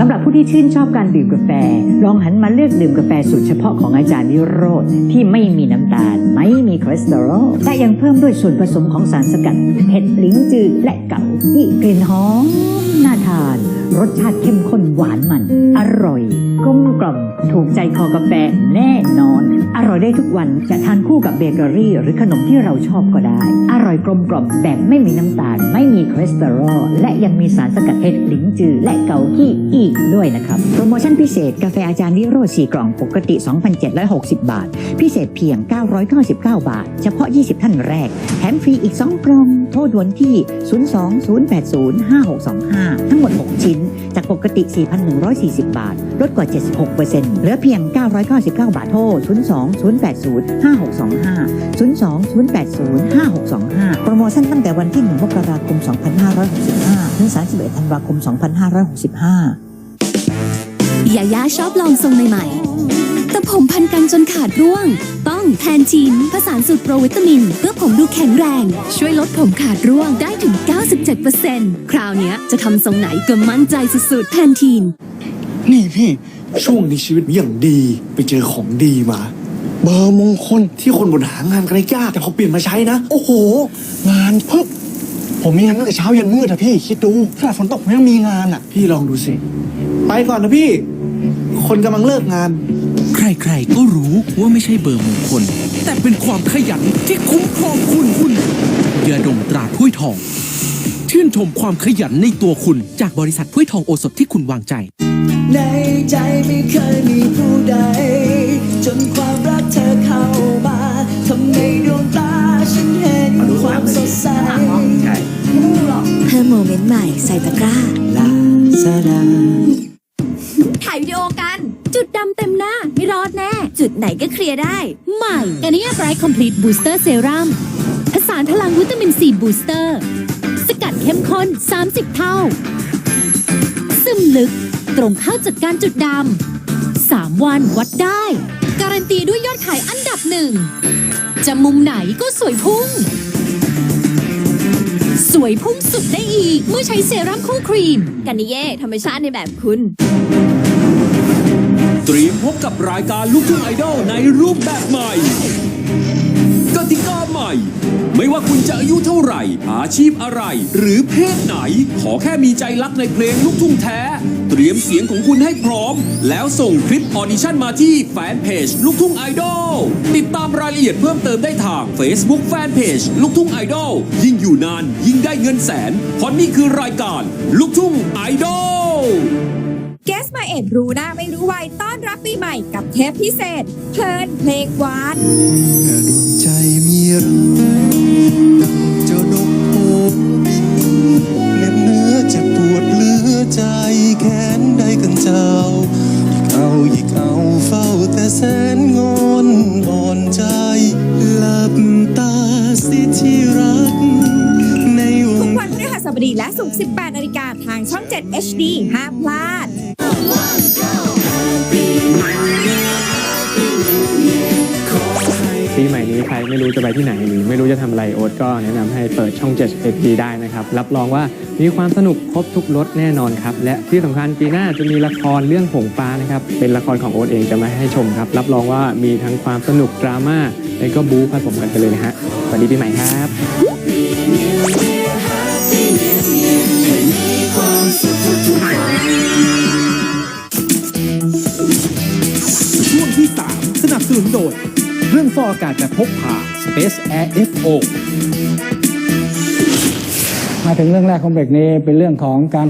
สำหรับผู้ที่ชื่นชอบการดื่มกาแฟ ลองหันมาเลือกดื่มกาแฟสูตรเฉพาะของอาจารย์นิโรธที่ไม่มีน้ำตาล ไม่มีคอเลสเตอรอลและยังเพิ่มด้วยส่วนผสมของสารสกัดเห็ดลิ้นจืดและเก่าที่กลิ่นหอมน่าทาน รสชาติเข้มข้นหวานมัน อร่อยกลมกล่อมถูกใจคอกาแฟแน่นอน อร่อยได้ทุกวันจะทานคู่กับเบเกอรี่ หรือขนมที่เราชอบก็ได้ อร่อยกลมกล่อมแบบไม่มีน้ำตาล ไม่มีคอเลสเตอรอลและยังมีสารสกัดเห็ดลิ้นจืดและเกากี้อีกด้วยนะครับ โปรโมชั่นพิเศษกาแฟอาจารย์นิโรธ4กล่องปกติ 2,760 บาท พิเศษเพียง 999 บาท เฉพาะ 20 ท่านแรกแถมฟรีอีก 2 กล่อง โทรด่วนที่ 020805625 ทั้งหมด 6 ชิ้น จากปกติ 4,140 บาท ลดกว่า 76%เหลือเพียง 999 บาทโทร 020805625 020805625 โปรโมชั่นตั้งแต่วันที่ 1 มกราคม 2565 ถึง 31 ธันวาคม 2565 ยาย่าชอบลองทรงใหม่ๆ แต่ผมพันกันจนขาดร่วง ต้องแทนทีนผสานสูตรโปรวิตามิน เพื่อผมดูแข็งแรง ช่วยลดผมขาดร่วงได้ถึง 97%คราวเนี้ยจะทำทรงไหนก็มั่นใจสุดๆแทนทีน นี่พี่ ช่วงนี้ชีวิตอย่างดี ไปเจอของดีมา เบอร์มงคลที่คนบนหางานกันยาก แต่พอเปลี่ยนมาใช้นะ โอ้โห งานพึบผมมีงานตั้งแต่เช้ายันมืดอะพี่ คิดดูขนาดฝนตกผมยังมีงานอะพี่ลองดูสิ ไปก่อนนะพี่ คนกำลังเลิกงาน ใครๆก็รู้ว่าไม่ใช่เบอร์มงคล แต่เป็นความขยันที่คุ้มครองคุณคุณยาดมตราถ้วยทอง ชื่นชมความขยันในตัวคุณจากบริษัทถ้วยทองโอสถที่คุณวางใจ ในใจไม่เคยมีผู้ใด จนความรักเธอเข้ามาทำให้ดวงตาฉันเห็นความสดใสเพิ่มโมเมนต์ใหม่ใส่ตะกร้าลาซาดา ถ่ายวิดีโอกัน จุดดำเต็มหน้า ไม่รอดแน่ จุดไหนก็เคลียร์ได้ ใหม่กานิยไบรท์คอมพลีทบูสเตอร์เซรั่มผสานพลังวิตามินซีบูสเตอร์ สกัดเข้มข้น 30 เท่า ซึมลึกตรงเข้าจัดการจุดดำ3 วันวัดได้ การันตีด้วยยอดขายอันดับหนึ่ง จะมุมไหนก็สวยพุ่ง สวยพุ่งสุดได้อีก เมื่อใช้เซรั่มคู่ครีม กันนิเย่ธรรมชาติในแบบคุณ เตรียมพบกับรายการลูกทุ่งไอดอลในรูปแบบใหม่กติกาใหม่ ไม่ว่าคุณจะอายุเท่าไหร่ อาชีพอะไร หรือเพศไหน ขอแค่มีใจรักในเพลงลูกทุ่งแท้ เตรียมเสียงของคุณให้พร้อม แล้วส่งคลิปออดิชั่นมาที่แฟนเพจลูกทุ่งไอดอลติดตามรายละเอียดเพิ่มเติมได้ทาง Facebook Fanpage ลูกทุ่งไอดอลยิ่งอยู่นาน ยิ่งได้เงินแสนเพราะนี่คือรายการลูกทุ่งไอดอลเกสมาเอ็ดรู้หน้าไม่รู้วัยต้อนรับปีใหม่กับเทปพิเศษเพลินเพลงหวานดวงใจ รักดังเจ้านกโผบินเหน็บเนื้อจ็บปวดเลือใจแค้นใดกันเจ้าอีกเอาอีกเอาเฝ้าแต่แสนงอนอ่อนใจหลับตาสิที่รักในวทุงกวันพฤหัสบดีและศุกร์18นาฬิกาทางช่อง 7 HD ห้ามพลาดปี นี้ใครไม่รู้จะไปที่ไหนหรือไม่รู้จะทำอะไรโอ๊ตก็แนะนำให้เปิดช่อง7 HD ได้นะครับ รับรองว่ามีความสนุกครบทุกรสแน่นอนครับ และที่สำคัญปีหน้าจะมีละครเรื่องผงฟ้านะครับ เป็นละครของโอ๊ตเองจะมาให้ชมครับ รับรองว่ามีทั้งความสนุกดราม่าและก็บู๊ผสมกันไปเลยนะฮะสวัสดีปีใหม่ครับากาศแบบพกพา Space Air FO มาถึงเรื่องแรกของเบรกนี้เป็นเรื่องของการ